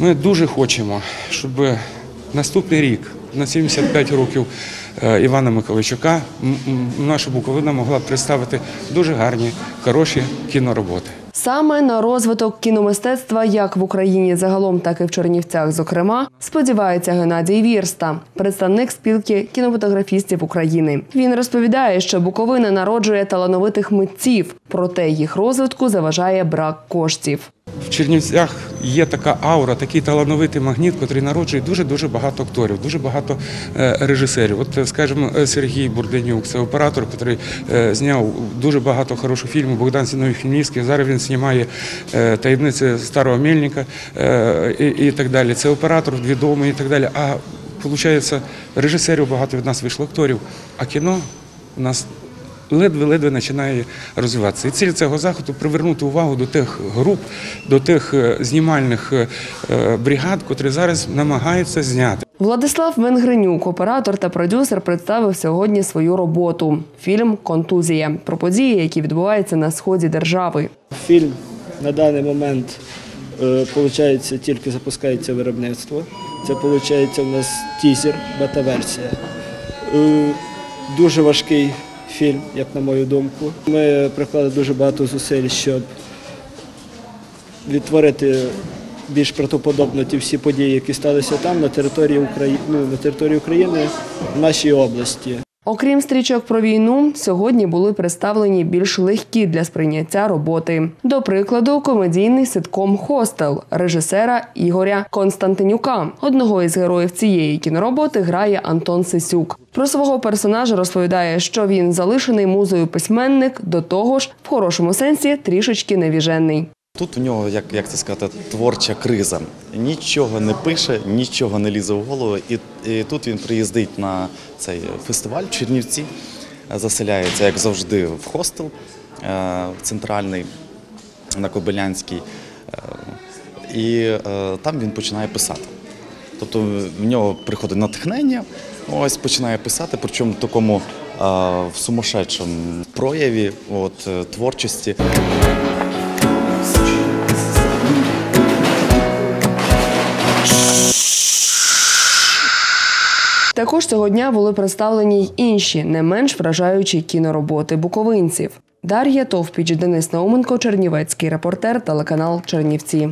Ми дуже хочемо, щоб наступний рік, на 75 років е, Івана Миколайчука, наша Буковина могла представити дуже гарні, хороші кінороботи. Саме на розвиток кіномистецтва як в Україні загалом, так і в Чернівцях, зокрема, сподівається Геннадій Вірста, представник спілки кінематографістів України. Він розповідає, що Буковина народжує талановитих митців, проте їх розвитку заважає брак коштів. В Чернівцях є така аура, такий талановитий магніт, який народжує дуже дуже багато акторів, дуже багато е, режисерів. От, е, скажімо, е, Сергій Бурденюк, це оператор, який зняв дуже багато хороших фільмів. Богдан Зіновій Хмельницький. Зараз він знімає таємниці старого мельника і так далі. Це оператор відомий і так далі. А виходить, режисерів багато від нас вийшло акторів, а кіно у нас ледве-ледве починає розвиватися. І ціль цього заходу привернути увагу до тих груп, до тих е, знімальних е, е, бригад, котрі зараз намагаються зняти. Владислав Венгренюк, оператор та продюсер, представив сьогодні свою роботу. Фільм Контузія про події, які відбуваються на сході держави. Фільм на даний момент е, получається, тільки запускається виробництво. Це виходить у нас тізер, бета-версія. Е, Дуже важкий фільм, як на мою думку. Ми приклали дуже багато зусиль, щоб відтворити більш протоподобно ті всі події, які сталися там, на території України, ну, на території України, в нашій області. Окрім стрічок про війну, сьогодні були представлені більш легкі для сприйняття роботи. До прикладу, комедійний ситком Хостел режисера Ігоря Константинюка. Одного із героїв цієї кінороботи грає Антон Сисюк. Про свого персонажа розповідає, що він залишений музою письменник, до того ж, в хорошому сенсі трішечки невіжений. Тут у нього, як, як це сказати, творча криза. Нічого не пише, нічого не лізе в голову. І, і тут він приїздить на цей фестиваль в Чернівці, заселяється, як завжди, в хостел е, центральний на Кобилянській. Е, і е, там він починає писати. Тобто в нього приходить натхнення, ось починає писати, причому в такому е, в сумасшедшому прояві от, е, творчості. Також цього дня були представлені й інші не менш вражаючі кінороботи буковинців. Дар'я Товпіч, Денис Науменко, Чернівецький репортер, телеканал Чернівці.